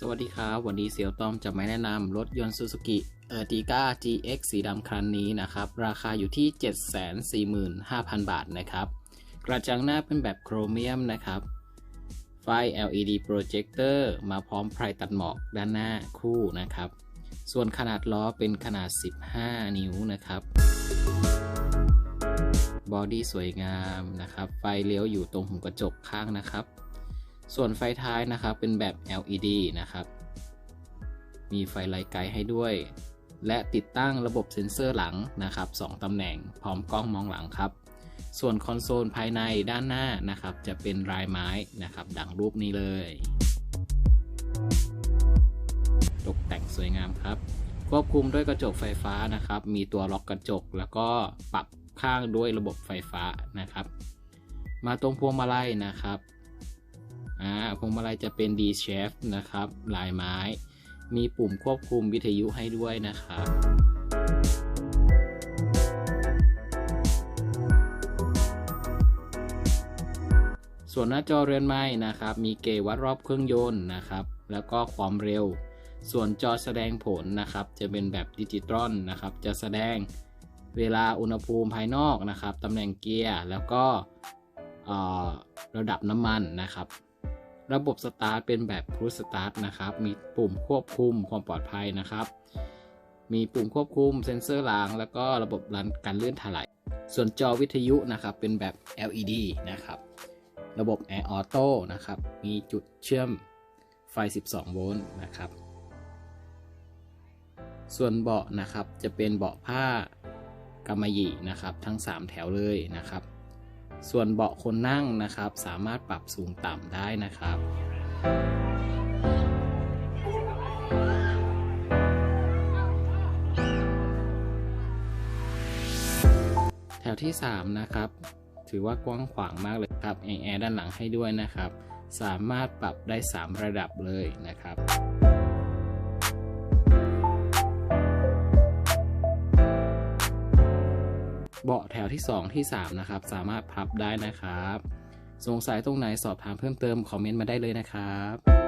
สวัสดีครับ วันนี้เซียวต้อมจะมาแนะนำรถยนต์ Suzuki e r t i g a GX สีดำคันนี้นะครับ ราคาอยู่ที่ 745,000 บาทนะครับ กระจังหน้าเป็นแบบโครเมียมนะครับ ไฟ LED projector มาพร้อมไพรตัดหมอกด้านหน้าคู่นะครับ ส่วนขนาดล้อเป็นขนาด 15 นิ้วนะครับ บอดี้สวยงามนะครับ ไฟเลี้ยวอยู่ตรงหูกระจกข้างนะครับ ส่วนไฟท้ายนะครับเป็นแบบ LED นะครับ มีไฟไลท์ไกด์ให้ด้วย และติดตั้งระบบเซ็นเซอร์หลังนะครับ2ตำแหน่งพร้อมกล้องมองหลังครับ ส่วนคอนโซลภายในด้านหน้านะครับ จะเป็นลายไม้นะครับ ดังรูปนี้เลย ตกแต่งสวยงามครับ ควบคุมด้วยกระจกไฟฟ้านะครับ มีตัวล็อกกระจก แล้วก็ปรับข้างด้วยระบบไฟฟ้านะครับ มาตรงพวงมาลัยนะครับ อ่าพวงมาลัยจะเป็น D shape นะครับ ลายไม้ มีปุ่มควบคุมวิทยุให้ด้วยนะครับส่วนหน้าจอเรือนไม้นะครับ มีเกวัดรอบเครื่องยนต์นะครับ แล้วก็ความเร็ว ส่วนจอแสดงผลนะครับ จะเป็นแบบดิจิตอลนะครับ จะแสดงเวลาอุณหภูมิภายนอกนะครับตำแหน่งเกียร์ แล้วก็ระดับน้ำมันนะครับ ระบบสตาร์ทเป็นแบบพุชสตาร์ทนะครับ มีปุ่มควบคุมความปลอดภัยนะครับ มีปุ่มควบคุมเซ็นเซอร์หลังแล้วก็ระบบรันการเลื่อนถลายส่วนจอวิทยุนะครับ เป็นแบบ LED นะครับ ระบบ Air Auto นะครับ มีจุดเชื่อมไฟ 12 โวลต์นะครับ ส่วนเบาะนะครับ จะเป็นเบาะผ้ากำมะหยี่นะครับ ทั้ง 3 แถวเลยนะครับ ส่วนเบาะคนนั่งนะครับ สามารถปรับสูงต่ำได้นะครับ แถวที่ 3 นะครับ ถือว่ากว้างขวางมากเลยครับแอร์ด้านหลังให้ด้วยนะครับ สามารถปรับได้ 3 ระดับเลยนะครับ เบาะแถวที่ 2 ที่ 3 นะครับ สามารถพับได้นะครับ สงสัยตรงไหนสอบถามเพิ่มเติมคอมเมนต์มาได้เลยนะครับ